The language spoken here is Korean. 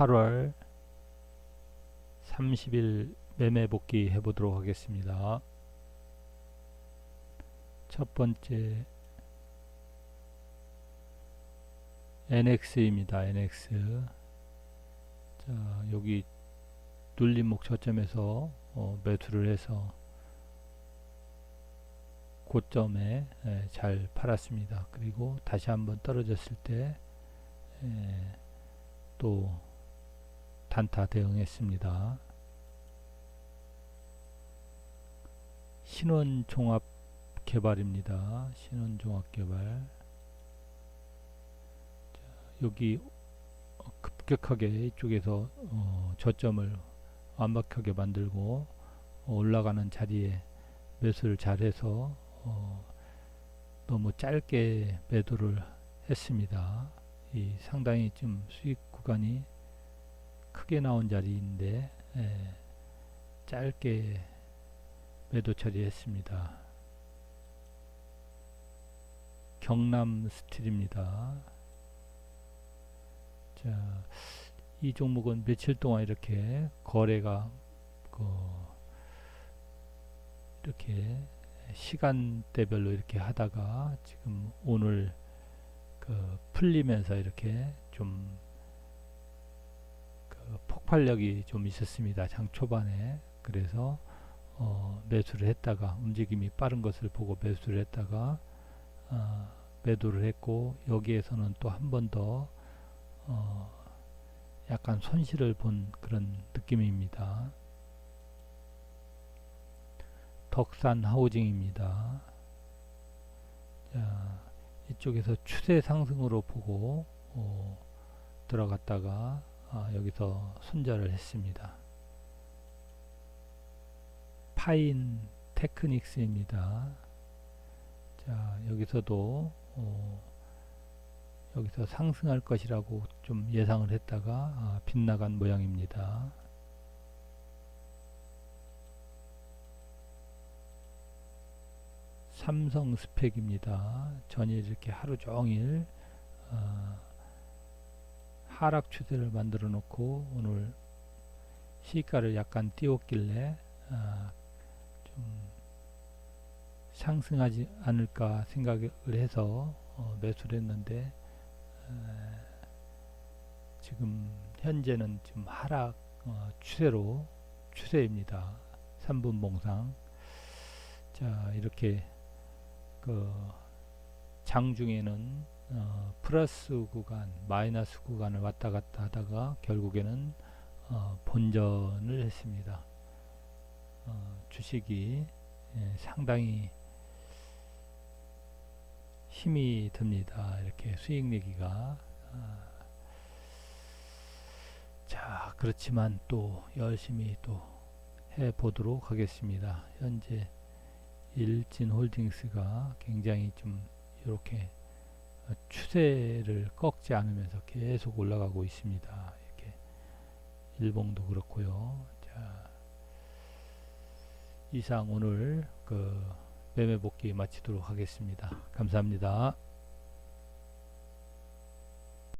8월 30일 매매 복귀 해보도록 하겠습니다. 첫 번째 NX입니다. NX 자 여기 눌림목 저점에서 어, 매수를 해서 고점에 예, 잘 팔았습니다. 그리고 다시 한번 떨어졌을 때 예, 또 단타 대응했습니다. 신원 종합 개발입니다. 신원 종합 개발. 자, 여기 급격하게 이쪽에서 어, 저점을 완벽하게 만들고 어, 올라가는 자리에 매수를 잘해서 어, 너무 짧게 매도를 했습니다. 이 상당히 좀 수익 구간이 크게 나온 자리인데 예, 짧게 매도 처리했습니다. 경남 스틸입니다. 자, 이 종목은 며칠 동안 이렇게 거래가 그 이렇게 시간대별로 이렇게 하다가 지금 오늘 그 풀리면서 이렇게 좀그 폭발력이 좀 있었습니다. 장 초반에 그래서 어 매수를 했다가 움직임이 빠른 것을 보고 매수를 했다가 어 매도를 했고 여기에서는 또 한 번더 어 약간 손실을 본 그런 느낌입니다. 덕산 하우징입니다. 자, 이쪽에서 추세 상승으로 보고 어, 들어갔다가 아, 여기서 손절을 했습니다. 파인 테크닉스입니다. 자, 여기서도 어, 여기서 상승할 것이라고 좀 예상을 했다가 아, 빗나간 모양입니다. 삼성 스펙입니다. 전일 이렇게 하루 종일 어, 하락 추세를 만들어 놓고 오늘 시가를 약간 띄웠길래 어, 좀 상승하지 않을까 생각을 해서 어, 매수를 했는데 지금 현재는 지금 하락 어, 추세로 추세입니다. 3분 봉상 자 이렇게 그 장중에는 어, 플러스 구간, 마이너스 구간을 왔다 갔다 하다가 결국에는 어, 본전을 했습니다. 어, 주식이 예, 상당히 힘이 듭니다. 이렇게 수익 내기가. 아, 자, 그렇지만 또 열심히 또 해보도록 하겠습니다. 현재 일진 홀딩스가 굉장히 좀 이렇게 추세를 꺾지 않으면서 계속 올라가고 있습니다. 이렇게 일봉도 그렇고요. 자, 이상 오늘 그 매매 복귀 마치도록 하겠습니다. 감사합니다.